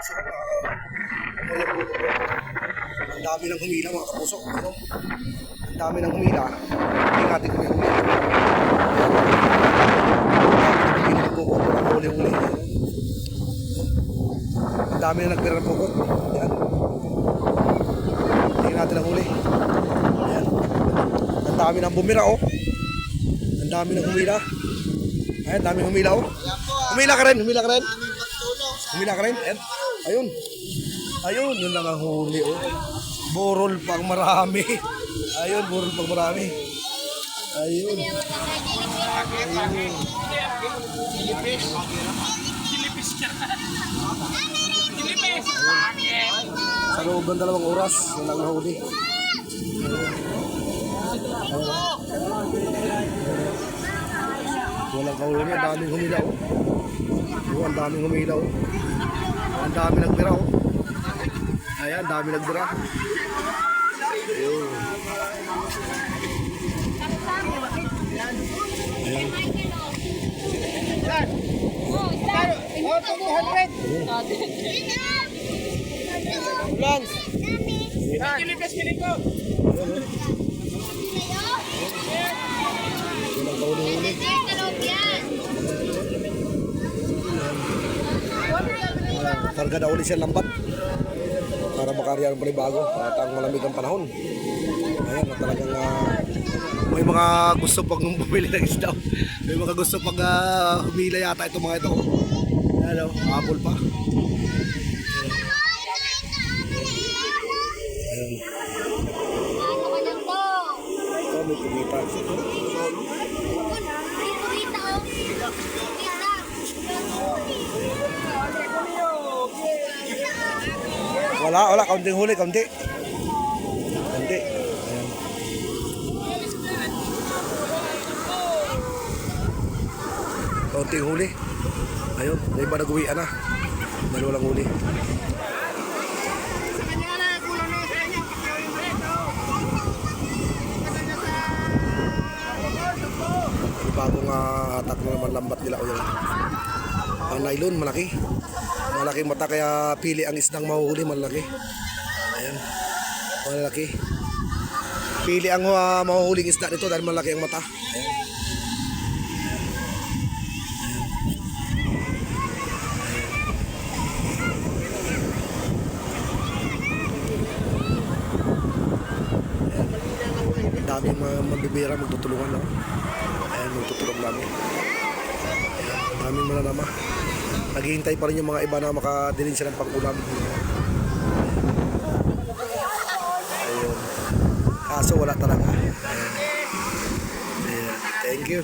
Ang dami ng humila mga kapuso. Ano? Ang dami ng humila. Hindi natin bukot. Wala na huli-huli. Ang dami na nagpira ng bukot. Yan. Hindi natin na huli. Yan. Ang dami ng bumira oh. Ang dami ng humila. Ay, ang dami humila oh. Humila ka rin, humila ka rin. Humila ka rin. Ayan. Ayun. Ayun, yun lang ang huli oh. Burol pang marami. Ayun, burol pang marami. Ayun. Ayun. Sa loob ng dalawang oras, yun lang nahuli. Walang kahuli, ang daming humilaw. Oh, ang daming humilaw. Ang dami nagbira oh. Ayan, dami nagbira. Ayun. Lance. Walang kahuli-huli. Karga na uli siya lambat. Para makariyan ng panibago at ang malamig ang panahon. Ayan, na talagang ah, may mga gusto pag bumili ng isda. May mga gusto pag uh, humila yata itong mga ito. Ano, apple pa. Ayan. Ito, may kumita. Wala, wala. Kaunting huli, kaunti. Kaunti. Ayan. Kaunting huli. Ayun, may iba nag-uwian na. Dalawa lang huli. Bagong uh, hatak na naman lambat nila. O yun. Ang nylon, malaki. Malaking mata kaya pili ang isdang mahuhuli, malaki. Ayan. Malaki. Pili ang uh, mahuhuling isda nito dahil malaki ang mata. Ayan. Daming mga mambibira magtutulungan no? Ayan, magtutulong namin. Ayan, daming mananama. Naghihintay pa rin yung mga iba na makadilin sila ng pag-ulam. Ayun. Kaso wala talaga. Ayan. Thank you.